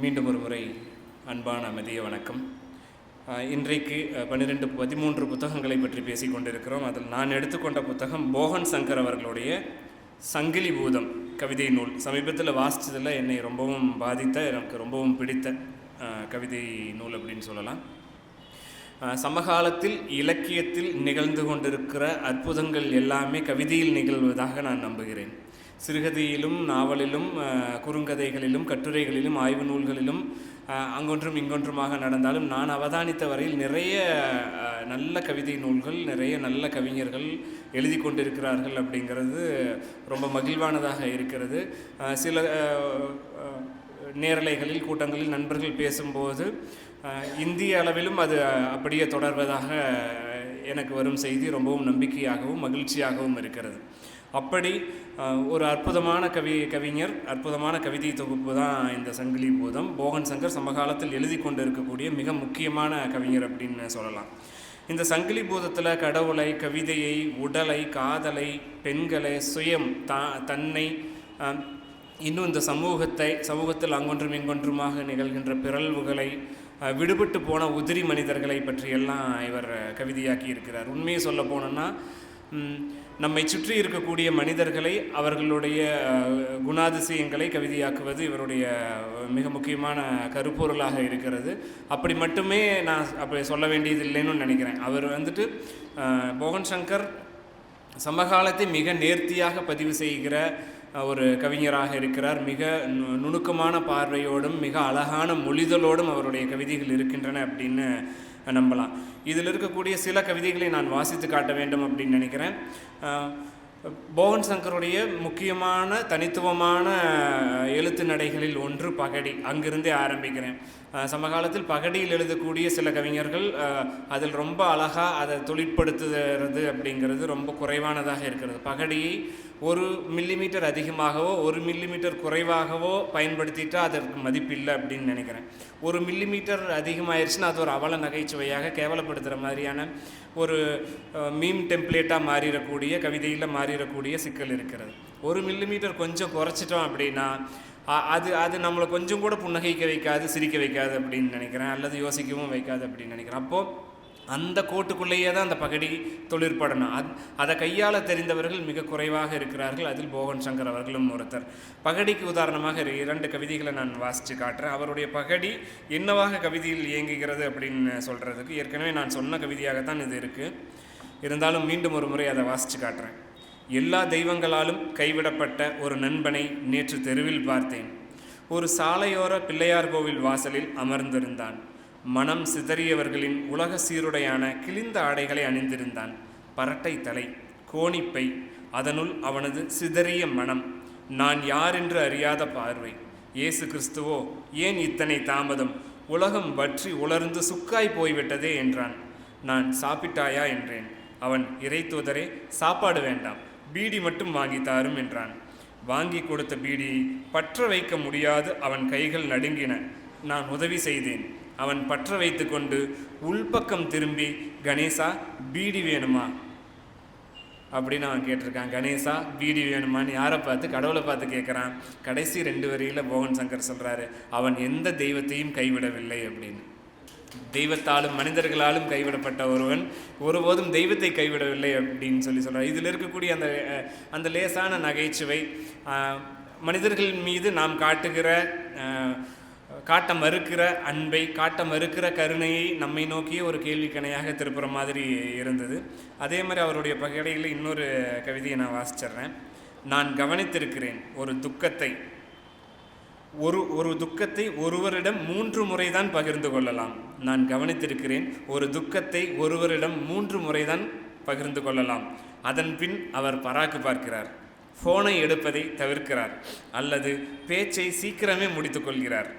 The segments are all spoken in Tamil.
மீண்டும் ஒரு முறை அன்பான மதிய வணக்கம். இன்றைக்கு பன்னிரெண்டு பதிமூன்று புத்தகங்களை பற்றி பேசிக் கொண்டிருக்கிறோம். அதில் நான் எடுத்துக்கொண்ட புத்தகம் மோகன் சங்கர் அவர்களுடைய சங்கிலி பூதம் கவிதை நூல். சமீபத்தில் வாசித்ததில் என்னை ரொம்பவும் பாதித்த எனக்கு ரொம்பவும் பிடித்த கவிதை நூல் அப்படின்னு சொல்லலாம். சமகாலத்தில் இலக்கியத்தில் நிகழ்ந்து கொண்டிருக்கிற அற்புதங்கள் எல்லாமே கவிதையில் நிகழ்வதாக நான் நம்புகிறேன். சிறுகதையிலும் நாவலிலும் குறுங்கதைகளிலும் கட்டுரைகளிலும் ஆய்வு நூல்களிலும் அங்கொன்றும் இங்கொன்றுமாக நடந்தாலும் நான் அவதானித்த வரையில் நிறைய நல்ல கவிதை நூல்கள் நிறைய நல்ல கவிஞர்கள் எழுதி கொண்டிருக்கிறார்கள் அப்படிங்கிறது ரொம்ப மகிழ்வானதாக இருக்கிறது. சில நேரலைகளில் கூட்டங்களில் நண்பர்கள் பேசும்போது இந்திய அளவிலும் அது அப்படியே தொடர்வதாக எனக்கு வரும் செய்தி ரொம்பவும் நம்பிக்கையாகவும் மகிழ்ச்சியாகவும் இருக்கிறது. அப்படி ஒரு அற்புதமான கவி கவிஞர் அற்புதமான கவிதை தொகுப்பு தான் இந்த சங்கிலி பூதம். போகன் சங்கர் சமகாலத்தில் எழுதி கொண்டு இருக்கக்கூடிய மிக முக்கியமான கவிஞர் அப்படின்னு சொல்லலாம். இந்த சங்கிலி பூதத்தில் கடவுளை கவிதையை உடலை காதலை பெண்களை சுயம் தா தன்னை இன்னும் இந்த சமூகத்தை சமூகத்தில் அங்கொன்றும் இங்கொன்றுமாக நிகழ்கின்ற பிறழ்வுகளை விடுபட்டு போன உதிரி மனிதர்களை பற்றியெல்லாம் இவர் கவிதையாக்கி இருக்கிறார். உண்மையை சொல்ல போனோன்னா நம்மை சுற்றி இருக்கக்கூடிய மனிதர்களை அவர்களுடைய குணாதிசயங்களை கவிதையாக்குவது இவருடைய மிக முக்கியமான கருப்பொருளாக இருக்கிறது. அப்படி மட்டுமே நான் அப்படி சொல்ல வேண்டியது இல்லைன்னு நினைக்கிறேன். அவர் வந்துட்டு மோகன் சங்கர் சமகாலத்தை மிக நேர்த்தியாக பதிவு செய்கிற ஒரு கவிஞராக இருக்கிறார். மிக நு- நுணுக்கமான பார்வையோடும் மிக அழகான மொழிதலோடும் அவருடைய கவிதைகள் இருக்கின்றன அப்படின்னு நம்பலாம். இதில் இருக்கக்கூடிய சில கவிதைகளை நான் வாசித்து காட்ட வேண்டும் அப்படின்னு நினைக்கிறேன். அஹ், போகன் சங்கருடைய முக்கியமான தனித்துவமான எழுத்து நடைகளில் ஒன்று பகடி. அங்கிருந்தே ஆரம்பிக்கிறேன். சமகாலத்தில் பகடியில் எழுதக்கூடிய சில கவிஞர்கள் அதில் ரொம்ப அழகாக அதை தொழிற்படுத்துகிறது அப்படிங்கிறது ரொம்ப குறைவானதாக இருக்கிறது. பகடியை ஒரு மில்லிமீட்டர் அதிகமாகவோ ஒரு மில்லிமீட்டர் குறைவாகவோ பயன்படுத்திட்டா அதற்கு மதிப்பில்லை அப்படின்னு நினைக்கிறேன். ஒரு மில்லிமீட்டர் அதிகமாயிருச்சுன்னா அது ஒரு அவல நகைச்சுவையாக கேவலப்படுத்துகிற மாதிரியான ஒரு மீம் டெம்ப்ளேட்டாக மாறிடக்கூடிய கவிதையில் மாறிடக்கூடிய சிக்கல் இருக்கிறது. ஒரு மில்லிமீட்டர் கொஞ்சம் குறைச்சிட்டோம் அப்படின்னா அது அது நம்மளை கொஞ்சம் கூட புன்னகைக்க வைக்காது சிரிக்க வைக்காது அப்படின்னு நினைக்கிறேன். அல்லது யோசிக்கவும் வைக்காது அப்படின்னு நினைக்கிறேன். அப்போது அந்த கோட்டுக்குள்ளேயே தான் அந்த பகடி தொழிற்படணும். அத் அதை கையாள தெரிந்தவர்கள் மிக குறைவாக இருக்கிறார்கள். அதில் போகன் சங்கர் அவர்களும் ஒருத்தர். பகடிக்கு உதாரணமாக இரு- இரண்டு கவிதைகளை நான் வாசித்து காட்டுறேன். அவருடைய பகடி என்னவாக கவிதையில் இயங்குகிறது அப்படின்னு சொல்கிறதுக்கு ஏற்கனவே நான் சொன்ன கவிதையாகத்தான் இது இருக்குது இருந்தாலும் மீண்டும் ஒரு முறை அதை வாசித்து காட்டுறேன். எல்லா தெய்வங்களாலும் கைவிடப்பட்ட ஒரு நண்பனை நேற்று தெருவில் பார்த்தேன். ஒரு சாலையோர பிள்ளையார் கோவில் வாசலில் அமர்ந்திருந்தான். மனம் சிதறியவர்களின் உலக சீருடையான கிழிந்த ஆடைகளை அணிந்திருந்தான். பரட்டை தலை கோணிப்பை அதனுள் அவனது சிதறிய மனம். நான் யாரென்று அறியாத பார்வை. இயேசு கிறிஸ்துவோ ஏன் இத்தனை தாமதம்? உலகம் வற்றி உலர்ந்து சுக்காய் போய்விட்டதே என்றான். நான் சாப்பிட்டாயா என்றேன். அவன் இறைத்தூதரே சாப்பாடு வேண்டாம். பீடி மட்டும் வாங்கி தாரும் என்றான். வாங்கி கொடுத்த பீடியை பற்ற வைக்க முடியாது. அவன் கைகள் நடுங்கின. நான் உதவி செய்தேன். அவன் பற்ற வைத்துக்கொண்டு உள்பக்கம் திரும்பி கணேசா பீடி வேணுமா? அப்படின்னு அவன் கேட்டிருக்கான். கணேசா பீடி வேணுமான்னு யாரை பார்த்து கடவுளை பார்த்து கேட்குறான். கடைசி ரெண்டு வரியில் மோகன் சங்கர் சொல்கிறாரு அவன் எந்த தெய்வத்தையும் கைவிடவில்லை அப்படின்னு. தெய்வத்தாலும் மனிதர்களாலும் கைவிடப்பட்ட ஒருவன் ஒருபோதும் தெய்வத்தை கைவிடவில்லை அப்படின்னு சொல்லி சொல்கிறார் இதில் இருக்கக்கூடிய அந்த அந்த லேசான நகைச்சுவை மனிதர்கள் மீது நாம் காட்டுகிற காட்ட மறுக்கிற அன்பை காட்ட மறுக்கிற கருணையை நம்மை நோக்கிய ஒரு கேள்விக்கணையாக திருப்புற மாதிரி இருந்தது. அதே மாதிரி அவருடைய பகடையில் இன்னொரு கவிதையை நான் வாசிச்சிடுறேன். நான் கவனித்திருக்கிறேன் ஒரு துக்கத்தை. ஒரு ஒரு துக்கத்தை ஒருவரிடம் மூன்று முறைதான் பகிர்ந்து கொள்ளலாம். நான் கவனித்திருக்கிறேன் ஒரு துக்கத்தை ஒருவரிடம் மூன்று முறைதான் பகிர்ந்து கொள்ளலாம். அதன் பின் அவர் பராக்கு பார்க்கிறார். ஃபோனை எடுப்பதை தவிர்க்கிறார். அல்லது பேச்சை சீக்கிரமே முடித்துக்கொள்கிறார்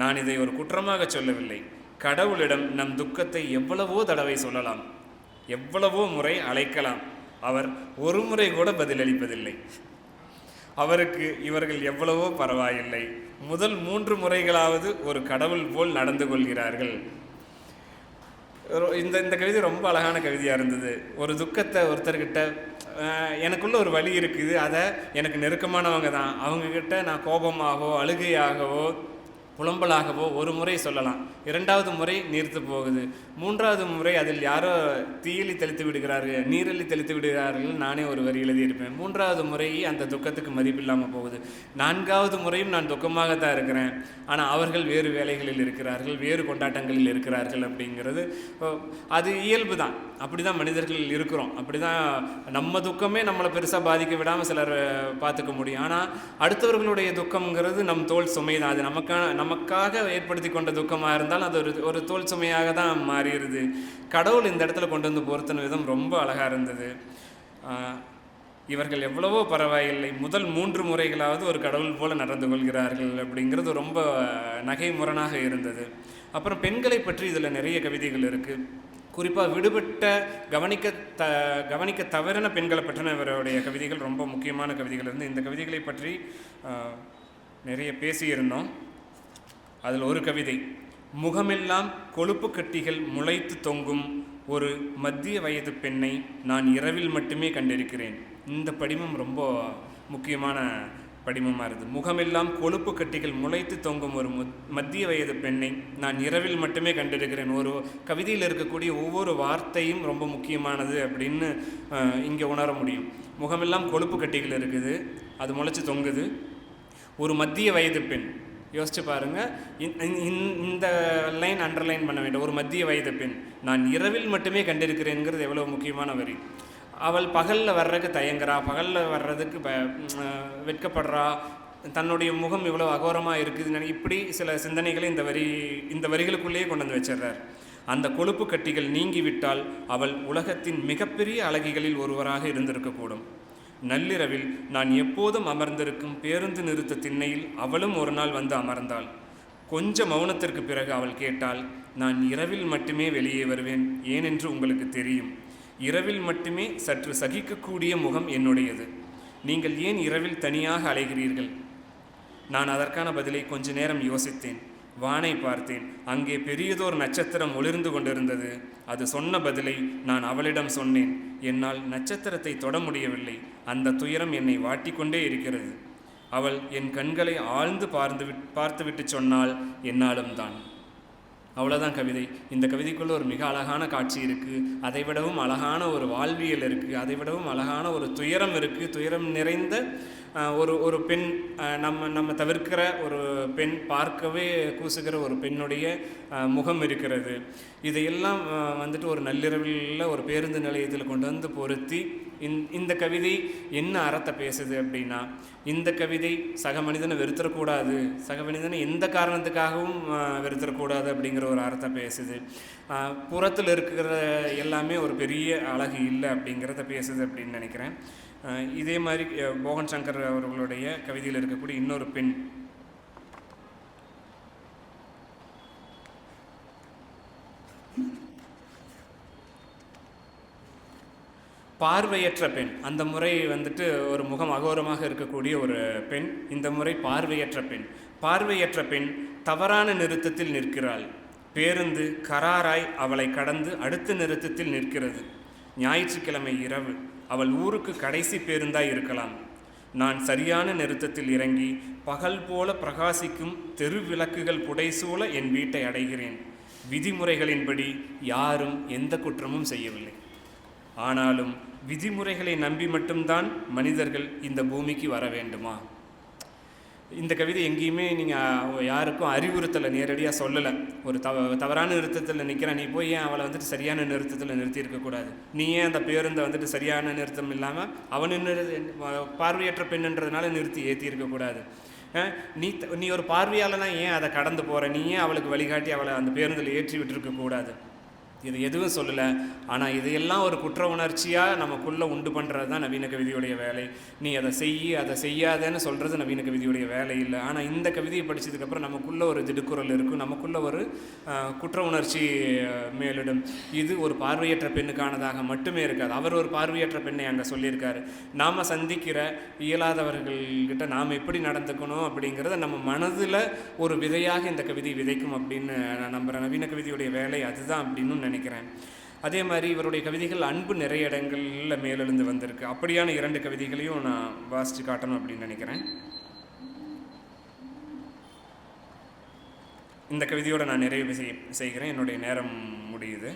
நான் இதை ஒரு குற்றமாக சொல்லவில்லை. கடவுளிடம் நம் துக்கத்தை எவ்வளவோ தடவை சொல்லலாம். எவ்வளவோ முறை அழைக்கலாம். அவர் ஒரு முறை கூட பதிலளிப்பதில்லை. அவருக்கு இவர்கள் எவ்வளவோ பரவாயில்லை. முதல் மூன்று முறைகளாவது ஒரு கடவுள் போல் நடந்து கொள்கிறார்கள். இந்த இந்த கவிதை ரொம்ப அழகான கவிதையாக இருந்தது. ஒரு துக்கத்தை ஒருத்தர்கிட்ட எனக்குள்ள ஒரு வழி இருக்குது. அதை எனக்கு நெருக்கமானவங்க தான். அவங்கக்கிட்ட நான் கோபமாகவோ அழுகையாகவோ புலம்பலாகவோ ஒரு முறை சொல்லலாம். இரண்டாவது முறை நீர்த்து போகுது. மூன்றாவது முறை அதில் யாரோ தீயலி தெளித்து விடுகிறார்கள் நீரலி தெளித்து விடுகிறார்கள் நானே ஒரு வரி எழுதியிருப்பேன். மூன்றாவது முறை அந்த துக்கத்துக்கு மதிப்பில்லாமல் போகுது. நான்காவது முறையும் நான் துக்கமாக தான் இருக்கிறேன். ஆனால் அவர்கள் வேறு வேலைகளில் இருக்கிறார்கள் வேறு கொண்டாட்டங்களில் இருக்கிறார்கள் அப்படிங்கிறது அது இயல்பு தான் அப்படி தான் மனிதர்கள் இருக்கிறோம். அப்படி தான் நம்ம துக்கமே நம்மளை பெருசாக பாதிக்க விடாமல் சிலர் பார்த்துக்க முடியும். ஆனால் அடுத்தவர்களுடைய துக்கம்ங்கிறது நம் தோல் சுமை தான் அது நமக்கான நமக்காக ஏற்படுத்தி கொண்ட துக்கமாக இருந்தால் அது ஒரு ஒரு தோல் சுமையாக தான் மாறிடுது. கடவுள் இந்த இடத்துல கொண்டு வந்து பொருத்தின விதம் ரொம்ப அழகாக இருந்தது. இவர்கள் எவ்வளவோ பரவாயில்லை. முதல் மூன்று முறைகளாவது ஒரு கடவுள் போல நடந்து கொள்கிறார்கள் அப்படிங்கிறது ரொம்ப நகைமுரணாக இருந்தது. அப்புறம் பெண்களை பற்றி இதில் நிறைய கவிதைகள் இருக்குது குறிப்பாக விடுபட்ட கவனிக்க த கவனிக்க தவறின பெண்களை பற்றின இவருடைய கவிதைகள் ரொம்ப முக்கியமான கவிதைகள் இருந்து இந்த கவிதைகளை பற்றி நிறைய பேசியிருந்தோம். அதில் ஒரு கவிதை. முகமெல்லாம் கொழுப்பு கட்டிகள் முளைத்து தொங்கும் ஒரு மத்திய வயது பெண்ணை நான் இரவில் மட்டுமே கண்டிருக்கிறேன். இந்த படிமம் ரொம்ப முக்கியமான படிமமாக இருக்குது முகமெல்லாம் கொழுப்பு கட்டிகள் முளைத்து தொங்கும் ஒரு முத்- மத்திய வயது பெண்ணை நான் இரவில் மட்டுமே கண்டிருக்கிறேன். ஒரு கவிதையில் இருக்கக்கூடிய ஒவ்வொரு வார்த்தையும் ரொம்ப முக்கியமானது அப்படின்னு இங்கே உணர முடியும். முகமெல்லாம் கொழுப்பு கட்டிகள் இருக்குது அது முளைச்சி தொங்குது. ஒரு மத்திய வயது பெண் யோசிச்சு பாருங்கள் இந்த- இந்த லைன் அண்டர்லைன் பண்ண வேண்டும். ஒரு மத்திய வயது பெண். நான் இரவில் மட்டுமே கண்டிருக்கிறேங்கிறது எவ்வளோ முக்கியமான வரி. அவள் பகலில் வர்றதுக்கு தயங்குறா. பகலில் வர்றதுக்கு ப வெட்கப்படுறா. தன்னுடைய முகம் இவ்வளோ அகோரமாக இருக்குதுன்னு இப்படி சில சிந்தனைகளை இந்த வரி இந்த வரிகளுக்குள்ளேயே கொண்டு வந்து வச்சிடுறார். அந்த கொழுப்பு கட்டிகள் நீங்கிவிட்டால் அவள் உலகத்தின் மிகப்பெரிய அழகிகளில் ஒருவராக இருந்திருக்கக்கூடும். நள்ளிரவில் நான் எப்போதும் அமர்ந்திருக்கும் பேருந்து நிறுத்த திண்ணையில் அவளும் ஒரு நாள் வந்து அமர்ந்தாள். கொஞ்ச மௌனத்திற்கு பிறகு அவள் கேட்டாள் நான் இரவில் மட்டுமே வெளியே வருவேன் ஏனென்று உங்களுக்கு தெரியும். இரவில் மட்டுமே சற்று சகிக்கக்கூடிய முகம் என்னுடையது. நீங்கள் ஏன் இரவில் தனியாக அலைகிறீர்கள்? நான் அதற்கான பதிலை கொஞ்ச நேரம் யோசித்தேன். வானை பார்த்தேன். அங்கே பெரியதோர் நட்சத்திரம் ஒளிர்ந்து கொண்டிருந்தது. அது சொன்ன பதிலை நான் அவளிடம் சொன்னேன். என்னால் நட்சத்திரத்தை தொட முடியவில்லை. அந்த துயரம் என்னை வாட்டிக்கொண்டே இருக்கிறது. அவள் என் கண்களை ஆழ்ந்து பார்த்து விட் பார்த்துவிட்டு சொன்னால் என்னாலும் தான். அவ்வளோதான் கவிதை. இந்த கவிதைக்குள்ளே ஒரு மிக அழகான காட்சி இருக்குது அதை விடவும் அழகான ஒரு வாழ்வியல் இருக்குது அதை விடவும் அழகான ஒரு துயரம் இருக்குது துயரம் நிறைந்த ஒரு ஒரு பெண் நம்ம நம்ம தவிர்க்கிற ஒரு பெண் பார்க்கவே கூசுகிற ஒரு பெண்ணுடைய முகம் இருக்கிறது. இதையெல்லாம் வந்துட்டு ஒரு நள்ளிரவில் ஒரு பேருந்து நிலையத்தில் கொண்டு வந்து பொருத்தி இந்த கவிதை என்ன அறத்தை பேசுது அப்படின்னா இந்த கவிதை சக மனிதனை வெறுத்தரக்கூடாது சக மனிதனை எந்த காரணத்துக்காகவும் வெறுத்தரக்கூடாது அப்படிங்கிற ஒரு அறத்தை பேசுது. புறத்தில் இருக்கிற எல்லாமே ஒரு பெரிய அழகு இல்லை அப்படிங்கிறத பேசுது அப்படின்னு நினைக்கிறேன். இதே மாதிரி மோகன் சங்கர் அவர்களுடைய கவிதையில் இருக்கக்கூடிய இன்னொரு பெண் பார்வையற்ற பெண். அந்த முறை வந்துட்டு ஒரு முகம் அகோரமாக இருக்கக்கூடிய ஒரு பெண். இந்த முறை பார்வையற்ற பெண். பார்வையற்ற பெண் தவறான நிறுத்தத்தில் நிற்கிறாள். பேருந்து கராராய் அவளை கடந்து அடுத்த நிறுத்தத்தில் நிற்கிறது. ஞாயிற்றுக்கிழமை இரவு. அவள் ஊருக்கு கடைசி பேருந்தாய் இருக்கலாம். நான் சரியான நிறுத்தத்தில் இறங்கி பகல் போல பிரகாசிக்கும் தெரு விளக்குகள் புடைசூழ என் வீட்டை அடைகிறேன். விதிமுறைகளின்படி யாரும் எந்த குற்றமும் செய்யவில்லை. ஆனாலும் விதிமுறைகளை நம்பி மட்டும்தான் மனிதர்கள் இந்த பூமிக்கு வர வேண்டுமா? இந்த கவிதை எங்கேயுமே நீங்கள் யாருக்கும் அறிவுறுத்தலை நேரடியாக சொல்லலை. ஒரு தவ தவறான நிறுத்தத்தில் நிற்கிறான் நீ போய் ஏன் அவளை வந்துட்டு சரியான நிறுத்தத்தில் நிறுத்தி இருக்கக்கூடாது நீ ஏன் அந்த பேருந்தை வந்துட்டு சரியான நிறுத்தம் இல்லாமல் அவன் பார்வையற்ற பெண்ணுன்றதுனால நிறுத்தி ஏற்றியிருக்கக்கூடாது நீ நீ ஒரு பார்வையாளனா ஏன் அதை கடந்து போகிற நீ ஏன் அவளுக்கு வழிகாட்டி அவளை அந்த பேருந்தில் ஏற்றி விட்டுருக்கக்கூடாது இது எதுவும் சொல்லலை. ஆனால் இதையெல்லாம் ஒரு குற்ற உணர்ச்சியாக நமக்குள்ளே உண்டு பண்ணுறது தான் நவீன கவிதையுடைய வேலை. நீ அதை செய் அதை செய்யாதேன்னு சொல்கிறது நவீன கவிதையுடைய வேலை இல்லை. ஆனால் இந்த கவிதையை படிச்சதுக்கப்புறம் நமக்குள்ளே ஒரு திடுக்குறல் இருக்கும். நமக்குள்ளே ஒரு குற்ற உணர்ச்சி மேலிடும். இது ஒரு பார்வையற்ற பெண்ணுக்கானதாக மட்டுமே இருக்காது. அவர் ஒரு பார்வையற்ற பெண்ணை அங்கே சொல்லியிருக்காரு. நாம் சந்திக்கிற இயலாதவர்கள்கிட்ட நாம் எப்படி நடந்துக்கணும் அப்படிங்கிறத நம்ம மனதில் ஒரு விதையாக இந்த கவிதை விதைக்கும் அப்படின்னு நான் நம்புகிறேன் நவீன கவிதையுடைய வேலை அதுதான் அப்படின்னு நினைக்கிறேன். அதே மாதிரி இவருடைய கவிதைகள் அன்பு நிறைய இடங்களில் மேலெழுந்து வந்திருக்கு. அப்படியான இரண்டு கவிதைகளையும் நான் வாசித்து காட்டணும் அப்படின்னு நினைக்கிறேன். இந்த கவிதையோடு நான் நிறைவு செய் செய்கிறேன். என்னுடைய நேரம் முடியுது.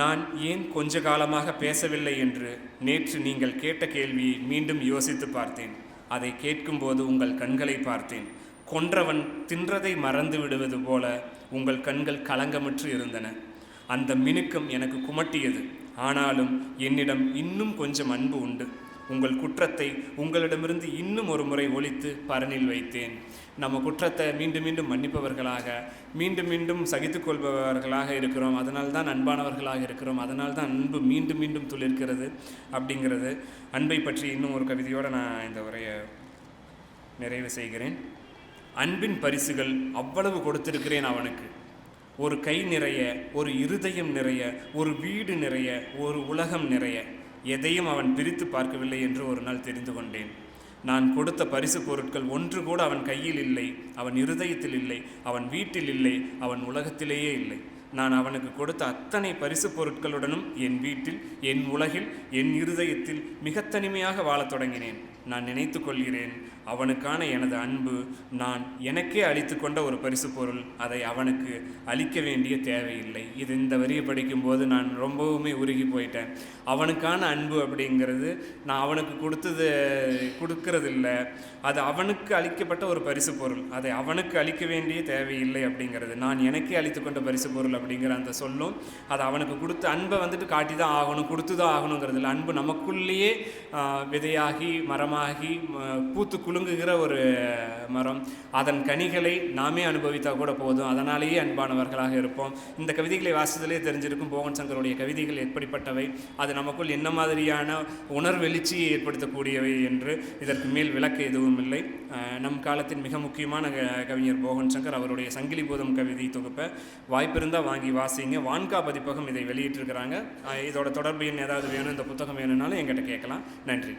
நான் ஏன் கொஞ்ச காலமாக பேசவில்லை என்று நேற்று நீங்கள் கேட்ட கேள்வியை மீண்டும் யோசித்து பார்த்தேன். அதை கேட்கும்போது உங்கள் கண்களை பார்த்தேன். கொன்றவன் தின்றதை மறந்து விடுவது போல உங்கள் கண்கள் கலங்கமற்று இருந்தன. அந்த மினுக்கம் எனக்கு குமட்டியது. ஆனாலும் என்னிடம் இன்னும் கொஞ்சம் அன்பு உண்டு. உங்கள் குற்றத்தை உங்களிடமிருந்து இன்னும் ஒரு முறை ஒழித்து பரனில் வைத்தேன். நம்ம குற்றத்தை மீண்டும் மீண்டும் மன்னிப்பவர்களாக மீண்டும் மீண்டும் சகித்துக்கொள்பவர்களாக இருக்கிறோம். அதனால் தான் அன்பானவர்களாக இருக்கிறோம். அதனால் தான் அன்பு மீண்டும் மீண்டும் துளிர்க்கிறது அப்படிங்கிறது. அன்பை பற்றி இன்னும் ஒரு கவிதையோடு நான் இந்த உரையை நிறைவு செய்கிறேன். அன்பின் பரிசுகள் அவ்வளவு கொடுத்திருக்கிறேன் அவனுக்கு. ஒரு கை நிறைய ஒரு இருதயம் நிறைய ஒரு வீடு நிறைய ஒரு உலகம் நிறைய எதையும் அவன் பிரித்து பார்க்கவில்லை என்று ஒரு நாள் தெரிந்து கொண்டேன். நான் கொடுத்த பரிசு பொருட்கள் ஒன்று கூட அவன் கையில் இல்லை அவன் இருதயத்தில் இல்லை அவன் வீட்டில் இல்லை அவன் உலகத்திலேயே இல்லை. நான் அவனுக்கு கொடுத்த அத்தனை பரிசு பொருட்களுடனும் என் வீட்டில் என் உலகில் என் இருதயத்தில் மிக தனிமையாக வாழத் தொடங்கினேன். நான் நினைத்து கொள்கிறேன் அவனுக்கான எனது அன்பு நான் எனக்கே அளித்து கொண்ட ஒரு பரிசு பொருள். அதை அவனுக்கு அளிக்க வேண்டிய தேவையில்லை. இது இந்த வரியை படிக்கும்போது நான் ரொம்பவுமே உருகி போயிட்டேன். அவனுக்கான அன்பு அப்படிங்கிறது நான் அவனுக்கு கொடுத்தது கொடுக்கறதில்ல. அது அவனுக்கு அளிக்கப்பட்ட ஒரு பரிசு பொருள். அதை அவனுக்கு அளிக்க வேண்டிய தேவையில்லை அப்படிங்கிறது. நான் எனக்கே அளித்து கொண்ட பரிசு பொருள் அப்படிங்கிற அந்த சொல்லும் அது அவனுக்கு கொடுத்த அன்பை வந்துட்டு காட்டி தான் ஆகணும் கொடுத்து தான் ஆகணுங்கிறதுல அன்பு நமக்குள்ளேயே விதையாகி மரமாகி பூத்து குழு குலுங்குகிற ஒரு மரம். அதன் கனிகளை நாமே அனுபவித்தால் கூட போதும். அதனாலேயே அன்பானவர்களாக இருப்போம். இந்த கவிதைகளை வாசித்தலே தெரிஞ்சிருக்கும் போகன் சங்கருடைய கவிதைகள் எப்படிப்பட்டவை? அது நமக்குள் என்ன மாதிரியான உணர்வெளிச்சியை ஏற்படுத்தக்கூடியவை என்று இதற்கு மேல் விளக்க எதுவும் இல்லை. நம் காலத்தின் மிக முக்கியமான கவிஞர் போகன் சங்கர் அவருடைய சங்கிலி போதம் கவிதை தொகுப்பை வாய்ப்பிருந்தால் வாங்கி வாசிங்க. வான்கா பதிப்பகம் இதை வெளியிட்டிருக்கிறாங்க. இதோட தொடர்பு எண் ஏதாவது வேணும் இந்த புத்தகம் வேணும்னாலும் எங்கிட்ட கேட்கலாம். நன்றி.